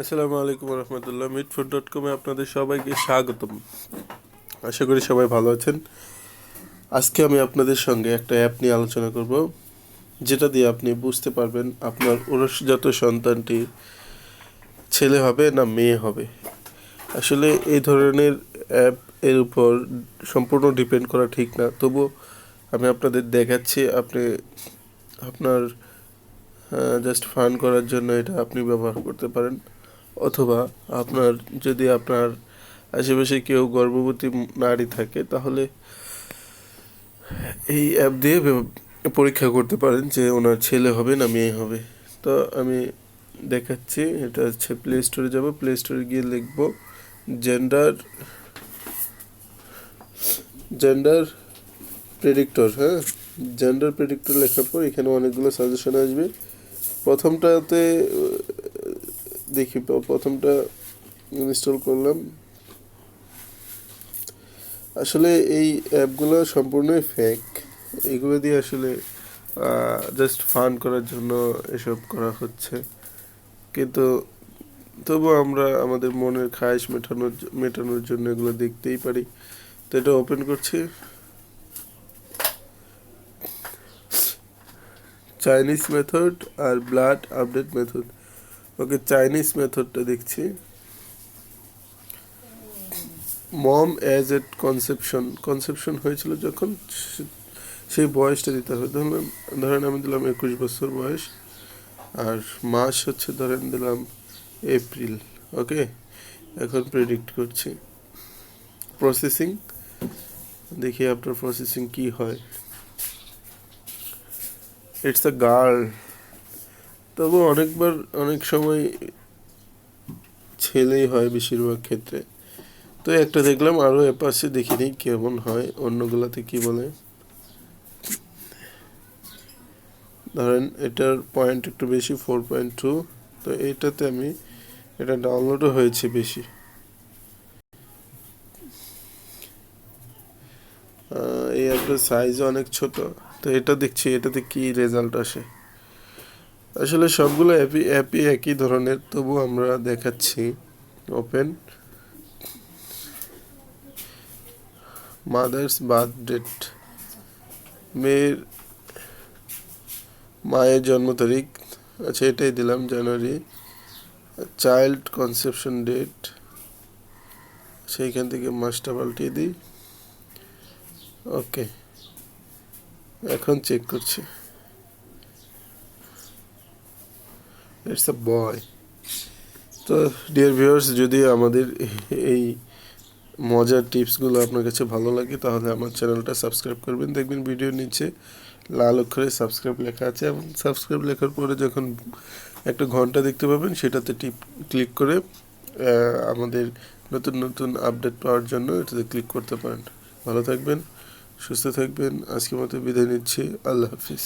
আসসালামু আলাইকুম রহমতুল্লাহ। মিটফুড ডট কমে আপনাদের সবাইকে স্বাগতম। আশা করি সবাই ভালো আছেন। আজকে আমি আপনাদের সঙ্গে একটা অ্যাপ নিয়ে আলোচনা করব, যেটা দিয়ে আপনি বুঝতে পারবেন আপনার ওরসজাত সন্তানটি ছেলে হবে না মেয়ে হবে। আসলে এই ধরনের অ্যাপ এর উপর সম্পূর্ণ ডিপেন্ড করা ঠিক না। তবু আমি আপনাদের দেখাচ্ছি, আপনি আপনার জাস্ট ফান করার জন্য এটা আপনি ব্যবহার করতে পারেন। অথবা আপনার, যদি আপনার আশেপাশে কেউ গর্ভবতী নারী থাকে, তাহলে এই অ্যাপ দিয়ে পরীক্ষা করতে পারেন যে ওনার ছেলে হবে না মেয়ে হবে। তো আমি দেখাচ্ছি, এটা হচ্ছে প্লে স্টোরে যাব। প্লে স্টোরে গিয়ে লিখব জেন্ডার জেন্ডার প্রেডিক্টর হ্যাঁ? জেন্ডার প্রেডিক্টর লেখার পর এখানে অনেকগুলো সাজেশন আসবে। প্রথমটাতে দেখি প্রথমটা ইনস্টল করলাম। আসলে এই অ্যাপগুলো সম্পূর্ণই ফেক এগুলো দিয়ে আসলে জাস্ট ফান করার জন্য এসব করা হচ্ছে। কিন্তু তবু আমরা আমাদের মনের খায়েশ মেটানোর মেটানোর জন্য এগুলো দেখতেই পারি। তো এটা ওপেন করছি। চাইনিজ মেথড আর blood update method okay Chinese মেথডটা দেখছি। Mom as at conception conception হয়েছিল যখন সেই বয়সটা দিতে হবে। ধরলাম ধরেন আমি দিলাম একুশ বছর বয়স, আর মাস হচ্ছে ধরেন দিলাম এপ্রিল, ওকে? এখন প্রেডিক্ট করছি। প্রসেসিং দেখি আপনার প্রসেসিং কি হয়। ইটস আ গার্ল তবু অনেকবার, অনেক সময় ছেলেই হয় বেশিরভাগ ক্ষেত্রে। তো একটা দেখলাম আরও এপাশে দেখিনি কেমন হয়, অন্যগুলাতে কি বলে? ধরেন এটার পয়েন্ট একটু বেশি ফোর পয়েন্ট টু তো এটাতে আমি, এটা ডাউনলোডও হয়েছে বেশি। এই অ্যাপটার সাইজ অনেক ছোট, তো এটা দেখছি, এটাতে কি রেজাল্ট আসে? আসলে সবগুলো অ্যাপই অ্যাপই একই ধরনের তবু আমরা দেখাচ্ছি ওপেন মাদার্স বার্থ ডেট মেয়ের, মায়ের জন্ম তারিখ আচ্ছা এটাই দিলাম, জানুয়ারি। চাইল্ড কনসেপশন ডেট সেইখান থেকে মাসটা পাল্টিয়ে দিই। ওকে এখন চেক করছি। ইটস আ বয় তো ডিয়ার ভিউয়ার্স যদি আমাদের এই মজার টিপসগুলো আপনার কাছে ভালো লাগে, তাহলে আমার চ্যানেলটা সাবস্ক্রাইব করবেন। দেখবেন ভিডিওর নিচে লাল অক্ষরে সাবস্ক্রাইব লেখা আছে এবং সাবস্ক্রাইব লেখার পরে যখন একটা ঘণ্টা দেখতে পাবেন, সেটাতে টিপ, ক্লিক করে আমাদের নতুন নতুন আপডেট পাওয়ার জন্য এটাতে ক্লিক করতে পারেন। ভালো থাকবেন, সুস্থ থাকবেন। আজকের মতো বিদায় নিচ্ছি। আল্লাহ হাফিজ।